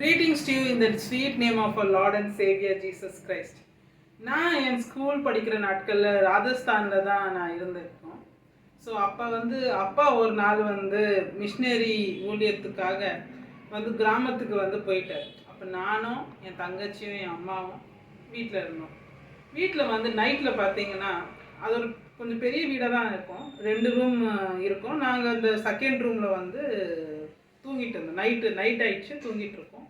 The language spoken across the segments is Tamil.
Greetings to you in sweet name of of our saviour Jesus Christ நான் என் ஸ்கூல் படிக்கிற நாட்களில் ராஜஸ்தானில் தான் நான் இருந்திருக்கோம். ஸோ அப்போ வந்து அப்பா ஒரு நாள் வந்து மிஷினரி ஊழியத்துக்காக வந்து கிராமத்துக்கு வந்து போயிட்டார். அப்போ நானும் என் தங்கச்சியும் என் அம்மாவும் வீட்டில் இருந்தோம். வீட்டில் வந்து நைட்டில் பார்த்தீங்கன்னா அது ஒரு கொஞ்சம் பெரிய வீடாக தான் இருக்கும். ரெண்டு ரூம் இருக்கும். நாங்கள் அந்த செகண்ட் ரூமில் வந்து தூங்கிட்டு இருந்தோம் நைட்டு நைட் ஆயிடுச்சு தூங்கிட்டு இருக்கோம்.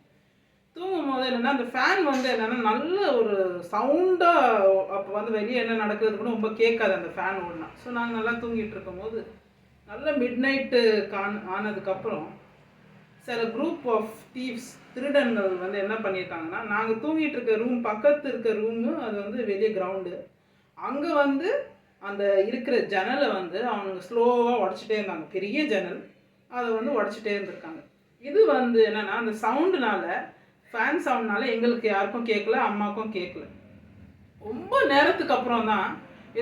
தூங்கும் போது என்னென்னா அந்த ஃபேன் வந்து என்னென்னா நல்ல ஒரு சவுண்டாக அப்போ வந்து வெளியே என்ன நடக்குது கூட ரொம்ப கேட்காது அந்த ஃபேன் ஓடனா. ஸோ நாங்கள் நல்லா தூங்கிட்டு இருக்கும்போது நல்ல மிட் நைட்டு கான் ஆனதுக்கப்புறம் சில குரூப் ஆஃப் தீவ்ஸ் திருடன்கள் வந்து என்ன பண்ணியிருக்காங்கன்னா நாங்கள் தூங்கிட்டு இருக்க ரூம் பக்கத்து இருக்க ரூமு அது வந்து வெளியே கிரவுண்டு அங்கே வந்து அந்த இருக்கிற ஜன்னலை வந்து அவங்க ஸ்லோவாக உடச்சிட்டே இருந்தாங்க. பெரிய ஜன்னல். அதை வந்து உடச்சிட்டே இருந்திருக்காங்க. இது வந்து என்னென்னா அந்த சவுண்டுனால ஃபேன் சவுண்ட்னால எங்களுக்கு யாருக்கும் கேட்கல அம்மாவுக்கும் கேட்கல ரொம்ப நேரத்துக்கு அப்புறம் தான்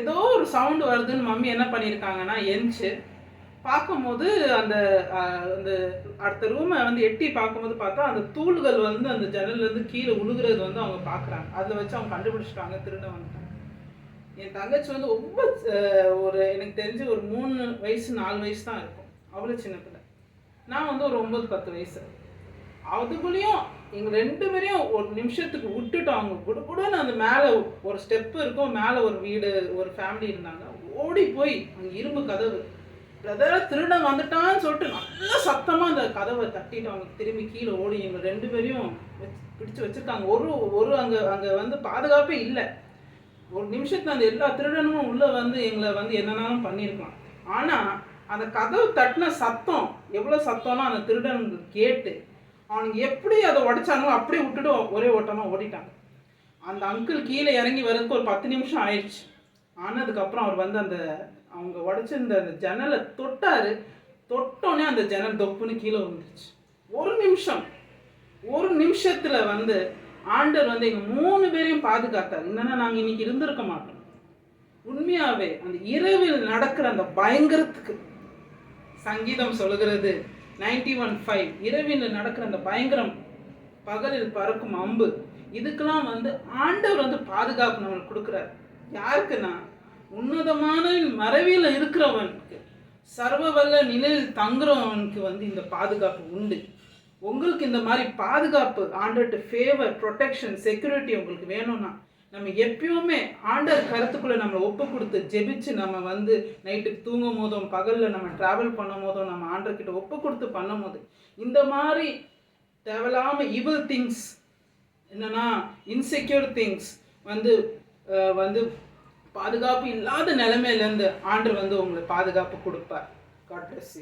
ஏதோ ஒரு சவுண்டு வருதுன்னு மம்மி என்ன பண்ணியிருக்காங்கன்னா எரிஞ்சு பார்க்கும்போது அந்த அந்த அடுத்த ரூமை வந்து எட்டி பார்க்கும்போது பார்த்தா அந்த தூள்கள் வந்து அந்த ஜன்னல்லேருந்து கீழே உழுகுறது வந்து அவங்க பார்க்குறாங்க. அதில் வச்சு அவங்க கண்டுபிடிச்சிட்டாங்க திருட வந்துட்டாங்க. என் தங்கச்சி வந்து ரொம்ப ஒரு எனக்கு தெரிஞ்சு ஒரு மூணு வயசு நாலு வயசு தான் இருக்கும். அவ்வளோ சின்ன பிள்ளை நான் வந்து ஒரு ஒம்பது பத்து வயசு. அதுக்குள்ளேயும் எங்கள் ரெண்டு பேரையும் ஒரு நிமிஷத்துக்கு விட்டுட்டோம் அவங்க குடுகுடுன்னு அந்த மேலே ஒரு ஸ்டெப்பு இருக்கும். மேலே ஒரு வீடு ஒரு ஃபேமிலி இருந்தாங்க. ஓடி போய் அங்கே இரும்பு கதவு. பிரதர் திருடன் வந்துட்டான்னு சொல்லிட்டு நல்லா சத்தமாக அந்த கதவை தட்டிட்டு அவங்க திரும்பி கீழே ஓடி எங்கள் ரெண்டு பேரையும் வச்சு பிடிச்சு வச்சுருக்காங்க. ஒரு ஒரு அங்கே அங்கே வந்து பாதுகாப்பே இல்லை. ஒரு நிமிஷத்தில் அந்த எல்லா திருடனும் உள்ளே வந்து எங்களை வந்து என்னென்னாலும் பண்ணியிருக்கலாம் ஆனால் அந்த கதவு தட்டின சத்தம் எவ்வளோ சத்தம்னா அந்த திருடனுக்கு கேட்டு அவனுக்கு எப்படி அதை உடைச்சாங்களோ அப்படியே விட்டுட்டு ஒரே ஓட்டமாக ஓடிட்டாங்க. அந்த அங்கிள் கீழே இறங்கி வரதுக்கு ஒரு பத்து நிமிஷம் ஆயிடுச்சு. ஆனதுக்கப்புறம் அவர் வந்து அந்த அவங்க உடைச்சிருந்த அந்த ஜன்னலை தொட்டாரு. தொட்டோன்னே அந்த ஜன்னல் தொப்புன்னு கீழே விழுந்துருச்சு. ஒரு நிமிஷம் ஒரு நிமிஷத்தில் வந்து ஆண்டவர் வந்து எங்கள் மூணு பேரையும் பாதுகாத்தார். இல்லைன்னா நாங்கள் இன்னைக்கு இருந்திருக்க மாட்டோம். உண்மையாகவே அந்த இரவில் நடக்கிற அந்த பயங்கரத்துக்கு சங்கீதம் சொல்லுகிறது. நைன்டி ஒன் ஃபைவ் இரவில் நடக்கிற அந்த பயங்கரம் பகலில் பறக்கும் அம்பு. இதுக்கெல்லாம் வந்து ஆண்டவர் வந்து பாதுகாப்பு நம்மளுக்கு கொடுக்குறாரு. யாருக்குன்னா உன்னதமான மறைவியில் இருக்கிறவனுக்கு சர்வ வல்ல நிலையில் தங்குறவனுக்கு வந்து இந்த பாதுகாப்பு உண்டு. உங்களுக்கு இந்த மாதிரி பாதுகாப்பு ஆண்டர்ட்டு ஃபேவர் ப்ரொடெக்ஷன் செக்யூரிட்டி உங்களுக்கு வேணும்னா நம்ம எப்பயுமே ஆண்டர் கருத்துக்குள்ளே நம்ம ஒப்பு கொடுத்து ஜெபிச்சு நம்ம வந்து நைட்டுக்கு தூங்கும் போதும் பகலில் நம்ம ட்ராவல் பண்ணும் போதும் நம்ம ஆண்டர்கிட்ட ஒப்பு கொடுத்து பண்ணும் போது இந்த மாதிரி தேவையில்லாமல் evil திங்ஸ் என்னன்னா இன்செக்யூர் திங்ஸ் வந்து வந்து பாதுகாப்பு இல்லாத நிலைமையிலேருந்து ஆண்டர் வந்து உங்களுக்கு பாதுகாப்பு கொடுப்பார். God plus